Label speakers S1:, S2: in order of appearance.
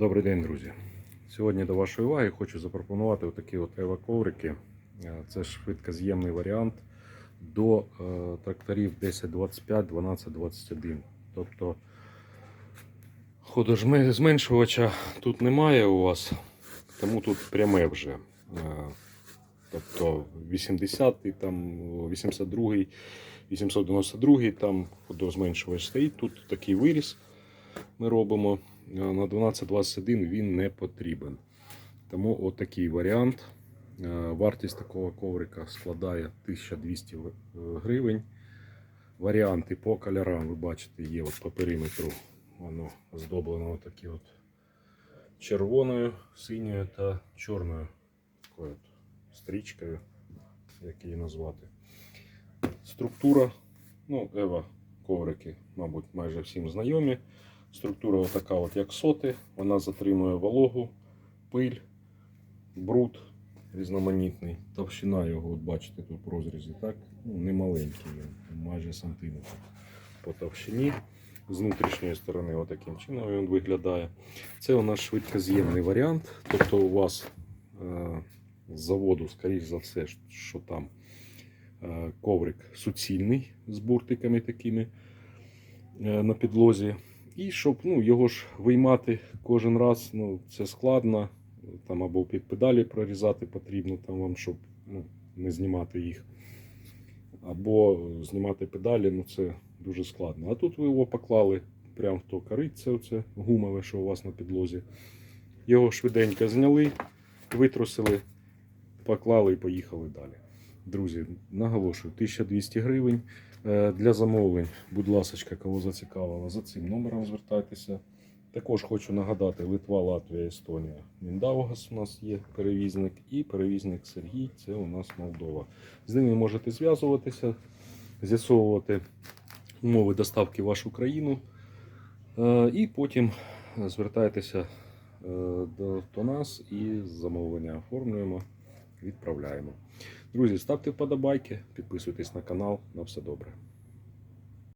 S1: Добрий день, друзі. Сьогодні до вашої уваги хочу запропонувати отакі от ева коврики. Е, Це швидкоз'ємний варіант до е, тракторів 1025, 1221. Тобто ходозменшувача тут немає у вас, тому тут пряме вже. Е, Тобто 80-й, там 82-й, 892-й, там ходозменшувач стоїть. Тут такий виріс ми робимо. Е, На 1221 він не потрібен. Тому отакий варіант. Е, Вартість такого коврика складає 1200 гривень. Варіанти по кольорам, ви бачите, є от по периметру. Воно здоблено такі от червоною, синьою та чорною такою от стрічкою, як її назвати. Структура, ну, Ева коврики, мабуть, майже всім знайомі. Структура отака, от як соти, вона затримує вологу, пиль, бруд різноманітний. Товщина його, от бачите, тут в розрізі, так? Ну, не маленький, він, майже сантиметр по товщині. З внутрішньої сторони, отаким чином він виглядає. Це у нас швидкоз'ємний варіант. Тобто у вас е, з заводу, скоріш за все, що там е, коврик суцільний з буртиками такими е, на підлозі. І щоб ну, його ж виймати кожен раз, ну, це складно. Там або під педалі прорізати потрібно, там вам, щоб ну, не знімати їх. Або знімати педалі, ну це дуже складно. А тут ви його поклали прямо в то корицце, оце гумове, що у вас на підлозі. Його швиденько зняли, витрусили, поклали і поїхали далі. Друзі, наголошую, 1200 гривень. Е, Для замовлень, будь ласка, кого зацікавило, за цим номером звертайтеся. Також хочу нагадати: Литва, Латвія, Естонія. Міндаугас у нас є перевізник, і перевізник Сергій це у нас Молдова. З ними можете зв'язуватися, з'ясовувати умови доставки в вашу країну. Е, І потім звертайтеся е, до, нас і замовлення оформлюємо, відправляємо. Друзі, ставте вподобайки, підписуйтесь на канал. На все добре.